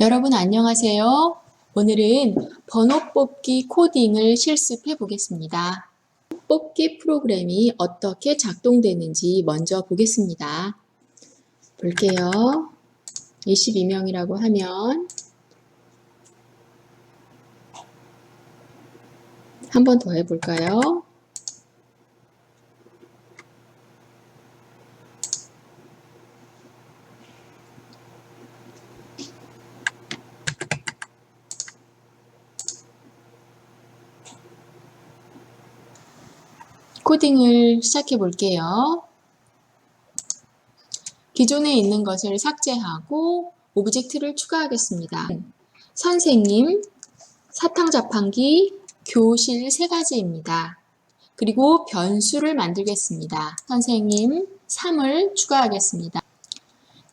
여러분 안녕하세요. 오늘은 번호 뽑기 코딩을 실습해 보겠습니다. 뽑기 프로그램이 어떻게 작동되는지 먼저 보겠습니다. 볼게요. 22명이라고 하면 한 번 더 해볼까요? 코딩을 시작해 볼게요. 기존에 있는 것을 삭제하고 오브젝트를 추가하겠습니다. 선생님, 사탕자판기, 교실 세 가지입니다. 그리고 변수를 만들겠습니다. 선생님, 3을 추가하겠습니다.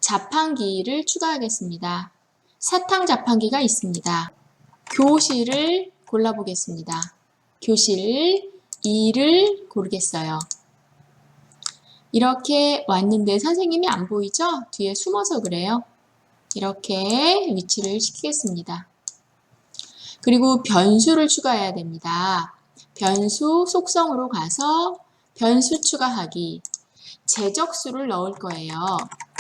자판기를 추가하겠습니다. 사탕 자판기가 있습니다. 교실을 골라보겠습니다. 교실 2를 고르겠어요. 이렇게 왔는데 선생님이 안 보이죠? 뒤에 숨어서 그래요. 이렇게 위치를 시키겠습니다. 그리고 변수를 추가해야 됩니다. 변수 속성으로 가서 변수 추가하기. 제적수를 넣을 거예요.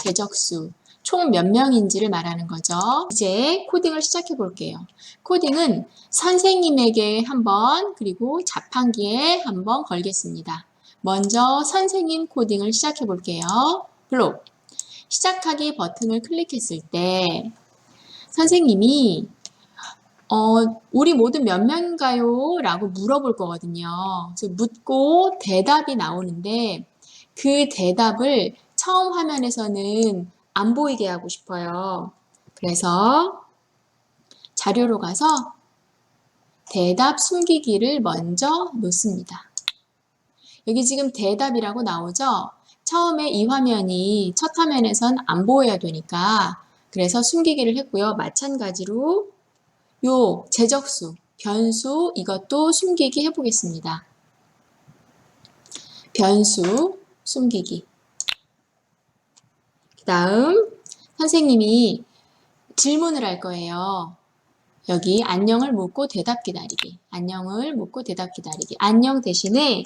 제적수. 총 몇 명인지를 말하는 거죠. 이제 코딩을 시작해 볼게요. 코딩은 선생님에게 한번 그리고 자판기에 한번 걸겠습니다. 먼저 선생님 코딩을 시작해 볼게요. 블록. 시작하기 버튼을 클릭했을 때 선생님이 어, 우리 모두 몇 명인가요? 라고 물어볼 거거든요. 그래서 묻고 대답이 나오는데 그 대답을 처음 화면에서는 안 보이게 하고 싶어요. 그래서 자료로 가서 대답 숨기기를 먼저 놓습니다. 여기 지금 대답이라고 나오죠? 처음에 이 화면이 첫 화면에선 안 보여야 되니까 그래서 숨기기를 했고요. 마찬가지로 요 제적수, 변수 이것도 숨기기 해보겠습니다. 변수 숨기기. 그 다음 선생님이 질문을 할 거예요. 여기 안녕을 묻고 대답 기다리기. 안녕을 묻고 대답 기다리기. 안녕 대신에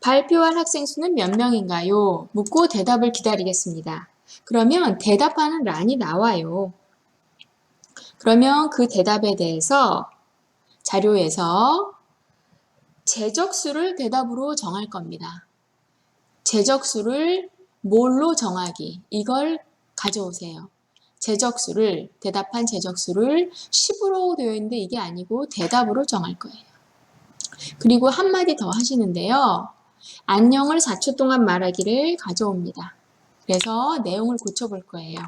발표할 학생 수는 몇 명인가요? 묻고 대답을 기다리겠습니다. 그러면 대답하는 란이 나와요. 그러면 그 대답에 대해서 자료에서 제적수를 대답으로 정할 겁니다. 제적수를 뭘로 정하기 이걸 가져오세요. 제적수를 대답한 제적수를 10으로 되어 있는데 이게 아니고 대답으로 정할 거예요. 그리고 한마디 더 하시는데요. 안녕을 4초 동안 말하기를 가져옵니다. 그래서 내용을 고쳐볼 거예요.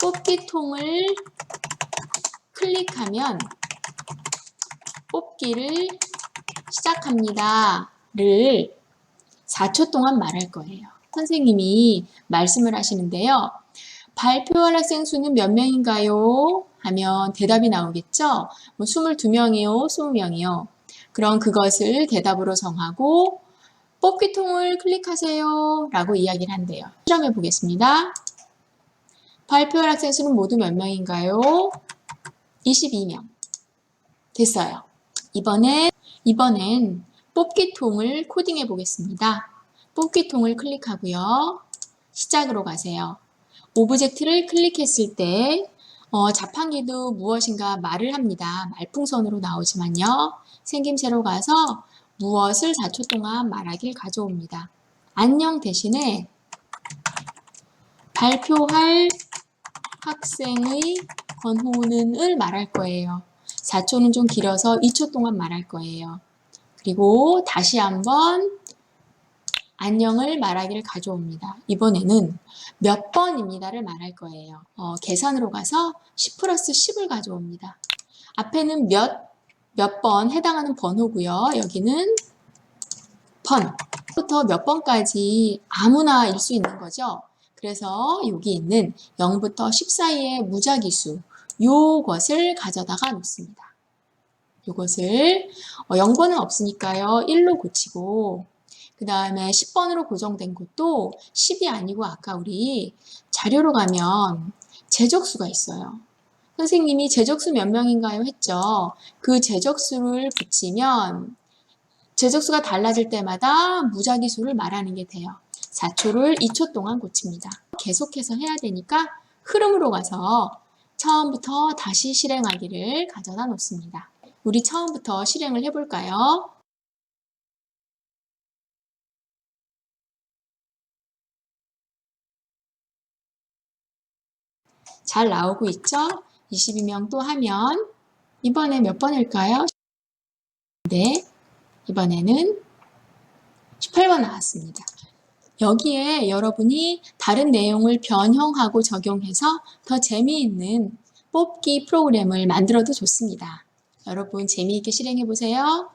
뽑기통을 클릭하면 뽑기를 시작합니다 를 4초 동안 말할 거예요. 선생님이 말씀을 하시는데요. 발표할 학생 수는 몇 명인가요? 하면 대답이 나오겠죠? 뭐 22명이요, 20명이요. 그럼 그것을 대답으로 정하고 뽑기 통을 클릭하세요 라고 이야기를 한대요. 실험해 보겠습니다. 발표할 학생 수는 모두 몇 명인가요? 22명. 됐어요. 이번엔, 이번엔 뽑기 통을 코딩해 보겠습니다. 뽑기통을 클릭하고요. 시작으로 가세요. 오브젝트를 클릭했을 때 어, 자판기도 무엇인가 말을 합니다. 말풍선으로 나오지만요. 생김새로 가서 무엇을 4초 동안 말하길 가져옵니다. 안녕 대신에 발표할 학생의 권호는을 말할 거예요. 4초는 좀 길어서 2초 동안 말할 거예요. 그리고 다시 한번 안녕을 말하기를 가져옵니다. 이번에는 몇 번입니다를 말할 거예요. 어, 계산으로 가서 10 플러스 10을 가져옵니다. 앞에는 몇, 몇 번 해당하는 번호고요. 여기는 번. 부터 몇 번까지 아무나 일 수 있는 거죠. 그래서 여기 있는 0부터 10 사이의 무작위수 요것을 가져다가 놓습니다. 요것을 어, 0번은 없으니까요. 1로 고치고 그 다음에 10번으로 고정된 것도 10이 아니고 아까 우리 자료로 가면 제적수가 있어요. 선생님이 제적수 몇 명인가요? 했죠. 그 제적수를 붙이면 제적수가 달라질 때마다 무작위수를 말하는 게 돼요. 4초를 2초 동안 고칩니다. 계속해서 해야 되니까 흐름으로 가서 처음부터 다시 실행하기를 가져다 놓습니다. 우리 처음부터 실행을 해볼까요? 잘 나오고 있죠? 22명 또 하면 이번에 몇 번일까요? 네, 이번에는 18번 나왔습니다. 여기에 여러분이 다른 내용을 변형하고 적용해서 더 재미있는 뽑기 프로그램을 만들어도 좋습니다. 여러분 재미있게 실행해 보세요.